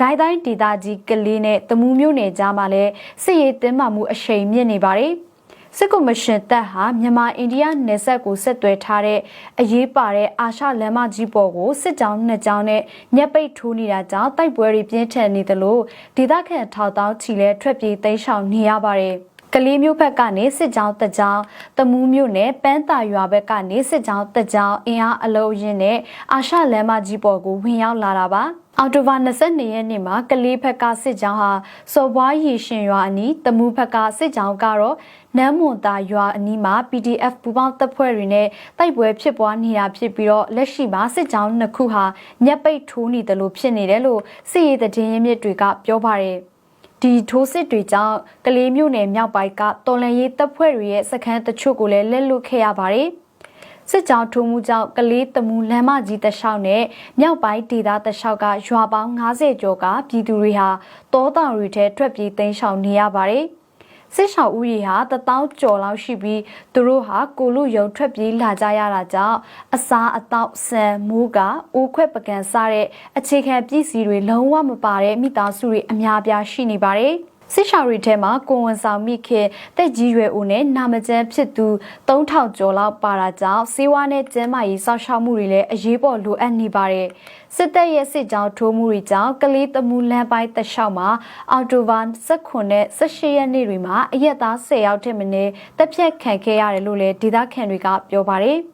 ကိုင်းတိုင်းဒေသကြီးကလေးနဲ့တမူးမြို့နယ်ကြားမှာလည်းစစ်ရေးတင်းမာမှုအရှိန်မြင့်နေပါတယ်။စစ်ကော်မရှင်တပ်ဟာမြန်မာအိန္ဒိယနယ်စပ်ကိုဆက်သွယ်ထားတဲ့အရေးပါတဲ့အာရှလမ်းမကြီးပေါ်ကိုစစ်ကြောင်းနှစ်ကြောင်းနဲ့ညက်ပိတ်ထိုးနေတာကြောင့်တိုက်ပွဲတွေပြင်းထန်နေသလိုဒေသခံထောက်တောင်းချီလဲထွက်ပြေးသိမ်းရှောင်နေရပါတယ်။ကလေးမျိုးဘက်ကနေစစ်ကြောင်းတက်ကြောင်းတမူးမြို့နယ်ပန်းတာရွာဘက်ကနေစစ်ကြောင်းတက်ကြောင်းအင်အားအလုံးရင်းနဲ့အာရှလမ်းမကြီးပေါ်ကိုဝင်ရောက်လာတာပါ အော်တိုဘာ22ရက်နေ့မှာကလေးဘက်ကစစ်ကြောင်းဟာစော်ဘွားရီရှင်ရွာအနီးတမူးဘက်ကစစ်ကြောင်းကတော့နမ်းမွန်တာရွာအနီးမှာ PDF ပူပေါင်းတပ်ဖွဲ့တွေနဲ့တိုက်ပွဲဖြစ်ပွားနေတာဖြစ်ပြီးတော့လက်ရှိမှာစစ်ကြောင်းနှစ်ခုဟာညက်ပိတ်ထိုးနေတယ်လို့ဖြစ်နေတယ်လို့စစ်ရေးသတင်းရင်းမြစ်တွေကပြောပါတယ်ဒီထိုးစစ်တွေကြောင့်ကလေးမျိုးနယ်မြောက်ပိုင်းကတော်လန်ရေးတပ်ဖွဲ့တွေရဲ့စခန်းတချို့ကိုလည်းလက်လွတ်ခဲ့ရပါတယ်။ စစ်ကြောင်းထိုးမှုကြောင့်ကလေးတမူလမ်းမကြီးတလျှောက်နဲ့မြောက်ပိုင်းဒေသတလျှောက်ကရွာပေါင်း90ကျော်ကပြည်သူတွေဟာတောတောင်တွေထဲထွက်ပြေးတိမ်းရှောင်နေရပါတယ်။စစ်ရှောင်ဦးရေဟာတထောင်ကျော်လောက်ရှိပြီးသူတို့ဟာကိုလူယုံထွက်ပြေးလာကြရတာကြောင့်အစားအသောက်ဆန်မိုးကအိုးခွက်ပကံစားတဲ့အခြေခံပစ္စည်းတွေလုံးဝမပါတဲ့မိသားစုတွေအများအပြားရှိနေပါတယ်။ စစ်ရှောင်တွေထဲမှာကိုဝန်ဆောင်မိခင်တက်ကြီးရွယ်ဦးနဲ့နာမကျန်းဖြစ်သူ3000ကျော်လောက်ပါတာကြောင့်စေဝါနဲ့ကျန်းမာရေးစောင့်ရှောက်မှုတွေလည်းအရေးပေါ်လိုအပ်နေပါတယ်။စစ်တပ်ရဲ့စစ်ကြောင်းထိုးမှုတွေကြောင့်ကလေးတမူလမ်းပိုင်းတလျှောက်မှာအော်တိုဘာ19နဲ့18ရက်နေ့တွေမှာအရက်သား10ယောက်ထက်မနည်းတပ်ဖြတ်ခံခဲ့ရတယ်လို့လည်းဒေသခံတွေကပြောပါတယ်။